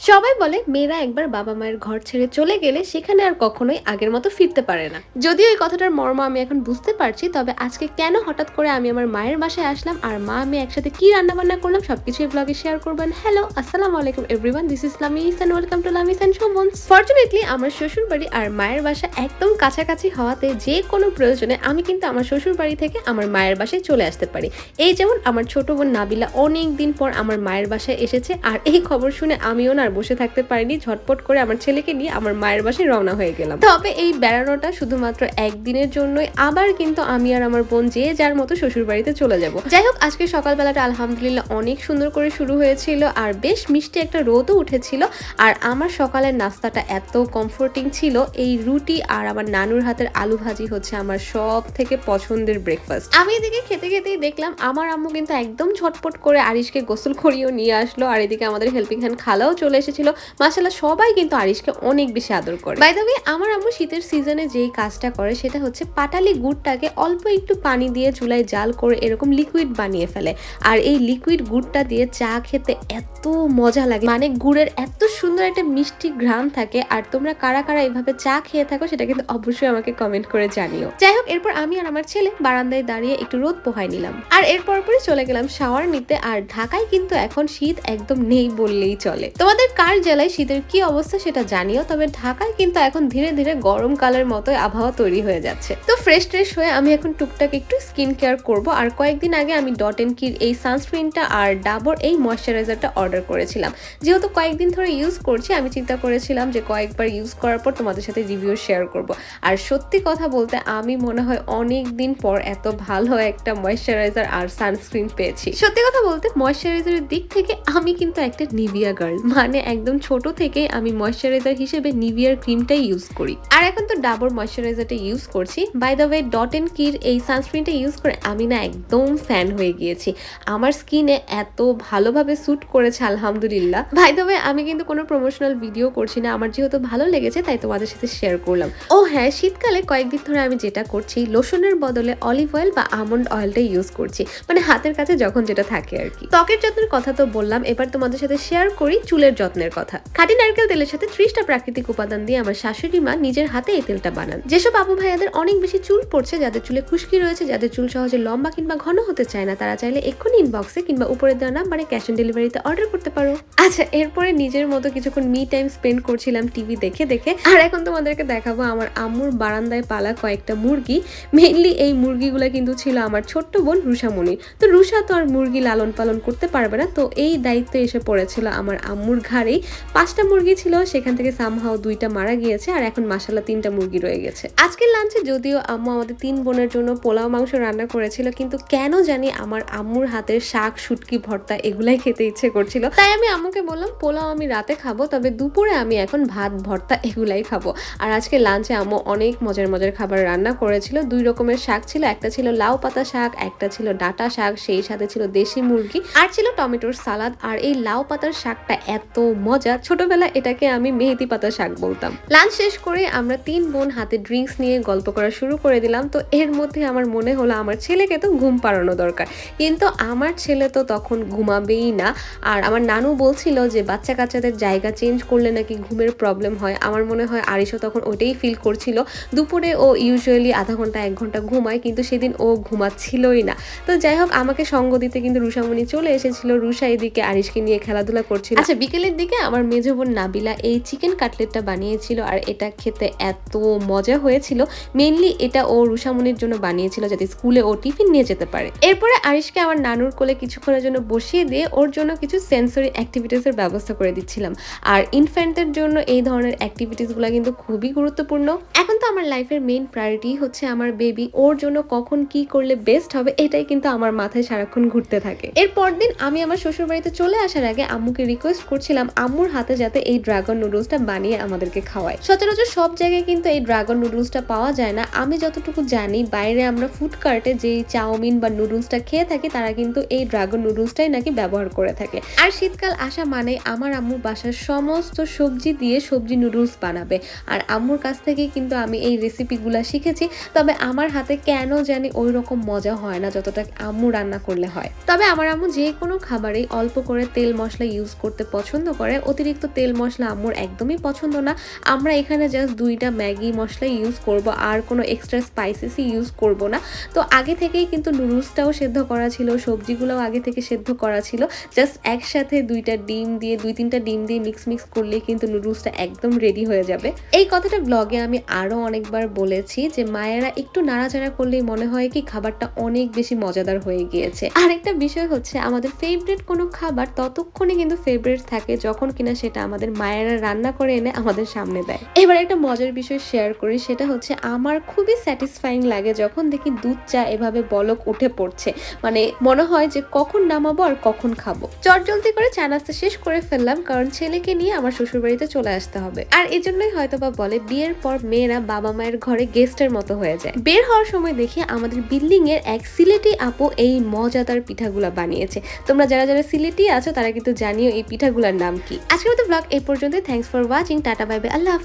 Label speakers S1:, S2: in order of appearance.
S1: সবাই বলে মেয়েরা একবার বাবা মায়ের ঘর ছেড়ে চলে গেলে সেখানে আর কখনোই আগের মতো ফিরতে পারে না। যদিও এই কথাটার মর্ম আমি এখন বুঝতে পারছি, তবে আজকে কেন হঠাৎ করে আমি আমার মায়ের বাসায় আসলাম আর মা আমি একসাথে কি রান্না বান্না করলাম সবকিছু এই ব্লগে শেয়ার করবেন হ্যালো আসসালামু আলাইকুম everyone this is Lamis and welcome to Lamis and Shovon fortunately আমার শ্বশুর বাড়ি আর মায়ের বাসা একদম কাছাকাছি হওয়াতে যে কোনো প্রয়োজনে আমি কিন্তু আমার শ্বশুর বাড়ি থেকে আমার মায়ের বাসায় চলে আসতে পারি। এই যেমন আমার ছোট বোন নাবিলা অনেক দিন পর আমার মায়ের বাসায় এসেছে আর এই খবর শুনে আমিও না আর বসে থাকতে পারিনি, ঝটপট করে আমার ছেলেকে নিয়ে আমার মায়ের বাসায় রওনা হয়ে গেলাম। তবে এই বেড়ানোটা শুধুমাত্র একদিনের জন্যই, আবার কিন্তু আমি আর আমার বোন যে যার মতো শ্বশুর বাড়িতে চলে যাব। যাই হোক, আজকে সকালবেলাটা আলহামদুলিল্লাহ অনেক সুন্দর করে শুরু হয়েছিল আর বেশ মিষ্টি একটা রোদও উঠেছিল। আর আমার সকালের নাস্তাটা এত কমফোর্টিং ছিল, এই রুটি আর আমার নানুর হাতের আলু ভাজি হচ্ছে আমার সব থেকে পছন্দের ব্রেকফাস্ট আমি এদিকে খেতে খেতেই দেখলাম, আমার আম্মু কিন্তু একদম ঝটপট করে আরিশকে গোসল করিয়েও নিয়ে আসলো, আর এদিকে আমাদের হেল্পিং হ্যান্ড খালাও চলে এসেছিল। মাসাল্লাহ সবাই কিন্তু আরিশকে অনেক বেশি আদর করে। বাই দ্য আমার আম্মু শীতের সিজনে যেই কাজটা করে, সেটা হচ্ছে পাটালি গুড়টাকে অল্প একটু পানি দিয়ে চুলায় জাল করে এরকম লিকুইড বানিয়ে ফেলে। আর এই লিকুইড গুড়টা দিয়ে চা খেতে এত মজা লাগে। মানে গুড়ের এত সুন্দর একটা মিষ্টি ঘ্রাণ থাকে। আর তোমরা কারা কারা এভাবে চা খেয়ে থাকো, সেটা কিন্তু অবশ্যই আমাকে কমেন্ট করে জানিও। যাই হোক, এরপর আমি আর আমার ছেলে বারান্দায় দাঁড়িয়ে একটু রোদ পোহাই নিলাম। আর এরপর পরে চলে গেলাম শাওয়ার নিতে। আর ঢাকায় কিন্তু এখন শীত একদম নেই বললেই চলে। তোমাদের কার জেলায় শীতের কি অবস্থা সেটা জানিও, তবে ঢাকায় কিন্তু এখন ধীরে ধীরে গরমকালের মতোই আবহাওয়া তৈরি হয়ে যাচ্ছে। তো ফ্রেশ ট্রেশ হয়ে আমি এখন টুকটাক একটু স্কিন কেয়ার করব। আর কয়েকদিন আগে আমি ডট এন কির এই সানস্ক্রিনটা আর ডাবর এই ময়শ্চারাইজারটা অর্ডার করেছিলাম। যেহেতু কয়েকদিন ধরে ইউজ করছি, আমি চিন্তা করেছিলাম যে কয়েকবার ইউজ করার পর তোমাদের সাথে রিভিউ শেয়ার করব। আর সত্যি কথা বলতে আমি মনে হয় অনেক দিন পর এত ভালো একটা ময়শ্চারাইজার আর সানস্ক্রিন পেয়েছি। সত্যি কথা বলতে ময়শ্চারাইজারের দিক থেকে আমি কিন্তু একটা নিভিয়া গার্ল মানে একদম ছোট থেকে আমি ময়শ্চারাইজার হিসেবে নিভিয়ার ক্রিমটাই ইউজ করি। আর এখন তো ডাবর ময়শ্চারাইজারটা ইউজ করছি। By the way dot and কির এই সানস্ক্রিনটা ইউজ করে আমি না একদম ফ্যান হয়ে গিয়েছি। আমার স্কিনে এত ভালোভাবে স্যুট করেছে, আলহামদুলিল্লাহ। বাই দ্য ওয়ে আমি কিন্তু কোনো প্রমোশনাল ভিডিও করছি না। আমার যেহেতু ভালো লেগেছে, তাই তোমাদের সাথে শেয়ার করলাম। ও হ্যাঁ শীতকালে কয়েকদিন ধরে আমি যেটা করছি লোশনের বদলে অলিভ অয়েল বা আমন্ড অয়েলটা ইউজ করছি। মানে হাতের কাছে যখন যেটা থাকে আর কি। ত্বকের যত্নের কথা তো বললাম, এবার তোমাদের সাথে শেয়ার করি, চুলের যত্নের কথা। খাঁটি নারকেল তেলের সাথে ত্রিশটা প্রাকৃতিক উপাদান দিয়ে আমার শাশুড়ি মা নিজের হাতে এই তেলটা বানান। যেসব আপু ভাইয়াদের অনেক বেশি চুল পড়ছে, যাদের চুলে খুশকি রয়েছে, যাদের চুল সহজে লম্বা কিংবা ঘন হতে চায় না, তারা চাইলে এক্ষুনি ইনবক্সে কিংবা উপরে দেওয়া নাম্বারে ক্যাশ অন ডেলিভারিতে অর্ডার করতে পারো। আচ্ছা এরপরে নিজের মতো কিছুক্ষণ মি টাইম স্পেন্ড করছিলাম টিভি দেখে দেখে, আর এখন তোমাদেরকে দেখাবো আমার আম্মুর বারান্দায় পালা কয়েকটা মুরগি। মেইনলি এই মুরগিগুলো কিন্তু ছিল আমার ছোট্ট বোন রুষামণির তো রুষা তো আর মুরগি লালন পালন করতে পারবে না, তো এই দায়িত্ব এসে পড়েছিল আমার আম্মুর ঘাড়েই পাঁচটা মুরগি ছিল, সেখান থেকে সামহাও দুইটা মারা গিয়েছে আর এখন মাসাল্লাহ তিনটা মুরগি রয়ে গেছে। আজকের লাঞ্চে যদিও আম্মু আমাদের তিন বোনের জন্য পোলাও, মাংস রান্না করেছিল, কিন্তু কেন জানি আমার আম্মুর হাতের শাক, শুটকি, ভর্তা এগুলাই খেতে ইচ্ছে করছিল। তাই আমি আম্মুকে বললাম, পোলাও আমি রাতে খাব, তবে দুপুরে আমি এখন ভাত, ভর্তা এগুলাই খাব। আর আজকে লাঞ্চে আম্মু অনেক মজার মজার খাবার রান্না করেছিল। দুই রকমের শাক ছিল, একটা ছিল লাউ পাতা শাক, একটা ছিল ডাটা শাক, সেই সাথে ছিল দেশি মুরগি, আর ছিল টমেটোর সালাদ। আর এই লাউ পাতার শাকটা এত মজা ছোটবেলা এটাকে আমি মেহেদি পাতা শাক বলতাম। লাঞ্চ শেষ করে আমরা তিন বোন হাতে ড্রিঙ্কস নিয়ে গল্প করা শুরু করে দিলাম। তো এর মধ্যে আমার মনে হলো আমার ছেলেকে তো ঘুম পাড়ানো দরকার। কিন্তু আমার ছেলে তো তখন ঘুমাবেই না। আর আমার নানু বলছিল যে, বাচ্চা কাচ্চাদের জায়গা চেঞ্জ করলে নাকি ঘুমের প্রবলেম হয়। আমার মনে হয় আরিশও তখন ওইটাই ফিল করছিল। দুপুরে ও ইউজুয়ালি আধা ঘণ্টা, এক ঘণ্টা ঘুমায়, কিন্তু সেদিন ও ঘুমাচ্ছিলই না। তো যাই হোক, আমাকে সঙ্গ দিতে কিন্তু রুষামণি চলে এসেছিল। রুষা এদিকে আরিশকে নিয়ে খেলাধুলা করছিল। আচ্ছা বিকেলের দিকে আমার মেজ বোন নাবিলা এই চিকেন কাটলেটটা বানিয়েছিল আর এটা খেতে এত মজা হয়েছিল। মেনলি এটা ও রুষামণির জন্য বানিয়েছিল যাতে স্কুলে ও টিফিন নিয়ে যেতে পারে। এরপরে আরিশকে আমার নানুর কোলে কিছুক্ষণের জন্য বসিয়ে দিয়ে ওর জন্য কিছু সেন্সরি অ্যাক্টিভিটিসের ব্যবস্থা করে দিচ্ছিলাম। আর ইনফ্যান্টের জন্য এই ধরনের অ্যাক্টিভিটিসগুলো কিন্তু খুবই গুরুত্বপূর্ণ। এখন তো আমার লাইফের মেইন প্রায়োরিটি হচ্ছে আমার বেবি ওর জন্য কখন কি করলে বেস্ট হবে এটাই কিন্তু আমার মাথায় সারাক্ষণ ঘুরতে থাকে। এর দিন আমি আমার শ্বশুর বাড়িতে চলে আসার আগে আম্মুকে রিকোয়েস্ট করছিলাম আম্মুর হাতে যাতে এই ড্রাগন নুডলসটা বানিয়ে আমাদেরকে খাওয়ায়। সচরাচর সব জায়গায় কিন্তু এই ড্রাগন নুডলসটা পাওয়া যায় না। আমি যতটুকু জানি, বাইরে আমরা ফুড কার্টে যে চাউমিন বা নুডলসটা খেয়ে থাকি, তারা কিন্তু এই ড্রাগন নুডলসটাই নাকি ব্যবহার করে থাকে। আর শীতকাল আসা মানে আমার আম্মুর বাসার সমস্ত সবজি দিয়ে সবজি নুডলস বানাবে। আর আম্মুর কাছ থেকে কিন্তু আমি এই রেসিপিগুলো শিখেছি। তবে আমার হাতে কেন জানি ওই রকম মজা হয় না, যতটা আম্মু রান্না করলে হয়। তবে আমার আম্মু যে কোনো খাবারেই অল্প করে তেল মশলা ইউজ করতে পছন্দ পছন্দ করে, অতিরিক্ত তেল মশলা আম্মুর একদমই পছন্দ না। আমরা এখানে জাস্ট দুইটা ম্যাগি মশলা ইউজ করব, আর কোনো এক্সট্রা স্পাইসেসই ইউজ করব না। তো আগে থেকেই কিন্তু নুডলসটাও সেদ্ধ করা ছিল, সবজিগুলোও আগে থেকে সেদ্ধ করা ছিল। জাস্ট একসাথে দুইটা ডিম দিয়ে, দুই তিনটা ডিম দিয়ে মিক্স মিক্স করলে কিন্তু নুডলসটা একদম রেডি হয়ে যাবে। এই কথাটা ব্লগে আমি আরও অনেকবার বলেছি যে, মায়েরা একটু নাড়াচাড়া করলেই মনে হয় কি খাবারটা অনেক বেশি মজাদার হয়ে গিয়েছে। আরেকটা বিষয় হচ্ছে, আমাদের ফেভারিট কোনো খাবার ততক্ষণে কিন্তু ফেভারিট থাকে যখন কিনা সেটা আমাদের মায়েরা রান্না করে এনে আমাদের সামনে দেয়। এবার একটা মজার বিষয় শেয়ার করি, সেটা হচ্ছে আমার খুবই স্যাটিসফাইং লাগে যখন দেখি দুধ চা এভাবে বলক উঠে পড়ছে। মানে মনে হয় যে কখন নামাবো আর কখন খাব। চট জলদি করে চা নাস্তা শেষ করে ফেললাম কারণ ছেলেকে নিয়ে আমার শ্বশুর বাড়িতে চলে আসতে হবে। আর এই জন্যই হয়তো বা বলে বিয়ের পর মেয়েরা বাবা মায়ের ঘরে গেস্টের মতো হয়ে যায়। বের হওয়ার সময় দেখি আমাদের বিল্ডিং এর এক সিলেটি আপু এই মজাদার পিঠাগুলা বানিয়েছে। তোমরা যারা যারা সিলেটি আছো তারা কিন্তু জানিও এই পিঠাগুলার নাম কি? আজকের মতো ব্লগ এই পর্যন্ত thanks for watching tata bye bye Allah.